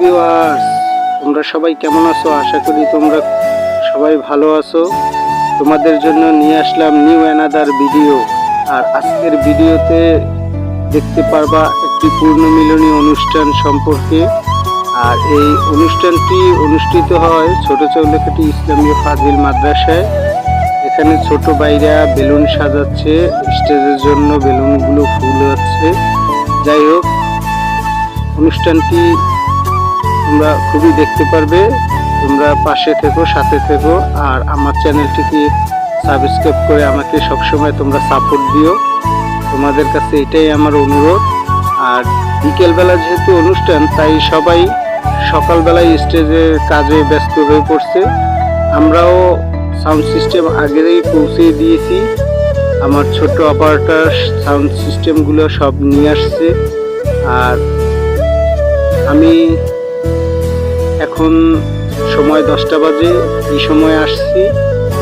Viewers তোমরা সবাই কেমন আছো? আশা করি তোমরা সবাই ভালো আছো। তোমাদের জন্য নিয়ে আসলাম নিউ অ্যানাদার ভিডিও আর আজকের ভিডিওতে দেখতে পারবা একটি পূর্ণমিলনী অনুষ্ঠান সম্পর্কে। আর এই অনুষ্ঠানটি অনুষ্ঠিত হয় ছোট চৌলেখাটি ইসলামীয় ফাজিল মাদ্রাসায়। এখানে ছোট বাইরা বেলুন সাজাচ্ছে, স্টেজের জন্য বেলুনগুলো ফুল হচ্ছে। যাই হোক, অনুষ্ঠানটি তোমরা খুবই দেখতে পারবে। তোমরা পাশে থেকো, সাথে থেকো, আর আমার চ্যানেলটিকে সাবস্ক্রাইব করে আমাকে সবসময় তোমরা সাপোর্ট দিও। তোমাদের কাছে এটাই আমার অনুরোধ। আর বিকেলবেলা যেহেতু অনুষ্ঠান, তাই সবাই সকালবেলায় স্টেজের কাজে ব্যস্ত হয়ে পড়ছে। আমরাও সাউন্ড সিস্টেম আগেই পৌঁছে দিয়েছি। আমার ছোট অপারেটর সাউন্ড সিস্টেমগুলো সব নিয়ে আসছে। আর আমি এখন সময় দশটা বাজে, এই সময় আসছি।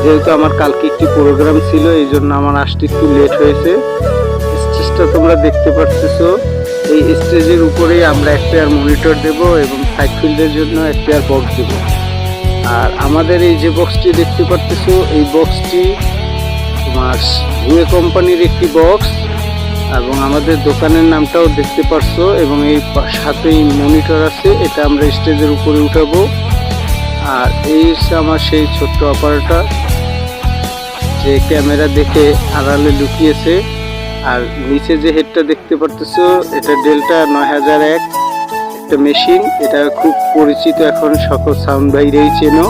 যেহেতু আমার কালকে একটি প্রোগ্রাম ছিল, এই জন্য আমার আসতে একটু লেট হয়েছে। স্টেজটা তোমরা দেখতে পাচ্ছো এই স্টেজের উপরেই আমরা এক পেয়ার মনিটর দেব এবং সাইড ফিল্ডের জন্য এক পেয়ার বক্স দেব। আর আমাদের এই যে বক্সটি দেখতে পাচ্ছো এই বক্সটি তোমার ভুয়ে কোম্পানির একটি বক্স এবং আমাদের দোকানের নামটাও দেখতে পারছ এবং এই সাথেই মনিটর আছে, এটা আমরা স্টেজের উপরে উঠাবো। আর এই হচ্ছে আমার সেই ছোট্ট অপারেটর, যে ক্যামেরা দেখে আড়ালে লুকিয়েছে। আর নিচে যে হেডটা দেখতে পারতেছো, এটা ডেল্টা নয় হাজার এক, একটা মেশিন। এটা খুব পরিচিত এখন, সকল সাউন্ড বাইরেই চেনো।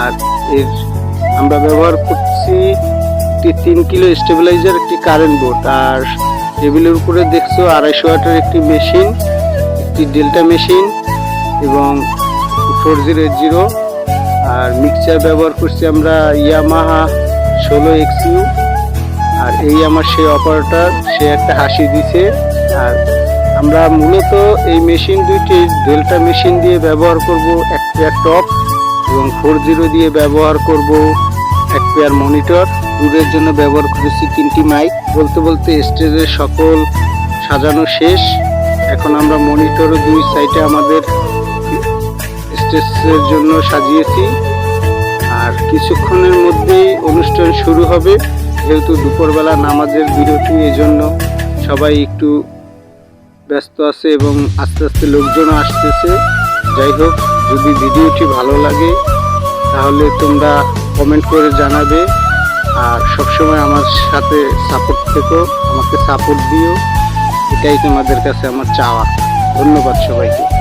আর এর আমরা ব্যবহার করছি একটি তিন কিলো স্টেবিলাইজার একটি কারেন্ট বোর্ড আর টেবিলের উপরে দেখছ আড়াইশো ওয়াটের একটি মেশিন একটি ডেল্টা মেশিন এবং ফোর জিরো জিরো আর মিক্সচার ব্যবহার করছি আমরা ইয়ামাহা ষোলো এক্সইউ আর এই আমার সেই অপারেটর সে একটা হাসি দিছে। আর আমরা মূলত এই মেশিন দুইটি ডেল্টা মেশিন দিয়ে ব্যবহার করব, এক পেয়ার টপ এবং ফোর জিরো দিয়ে ব্যবহার করব, এক পেয়ার মনিটর দূরের জন্য ব্যবহার করেছি তিনটি মাইক। বলতে বলতে স্টেজের সকল সাজানো শেষ। এখন আমরা মনিটরও দুই সাইডে আমাদের স্টেজের জন্য সাজিয়েছি। আর কিছুক্ষণের মধ্যেই অনুষ্ঠান শুরু হবে। যেহেতু দুপুরবেলা নামাজের বিরতি, এজন্য সবাই একটু ব্যস্ত আছে এবং আস্তে আস্তে লোকজনও আসতেছে। যাই হোক, যদি ভিডিওটি ভালো লাগে, তাহলে তোমরা কমেন্ট করে জানাবে। আর সবসময় আমার সাথে সাপোর্ট থেকো, আমাকে সাপোর্ট দিও। এটাই তোমাদের কাছে আমার চাওয়া। ধন্যবাদ সবাইকে।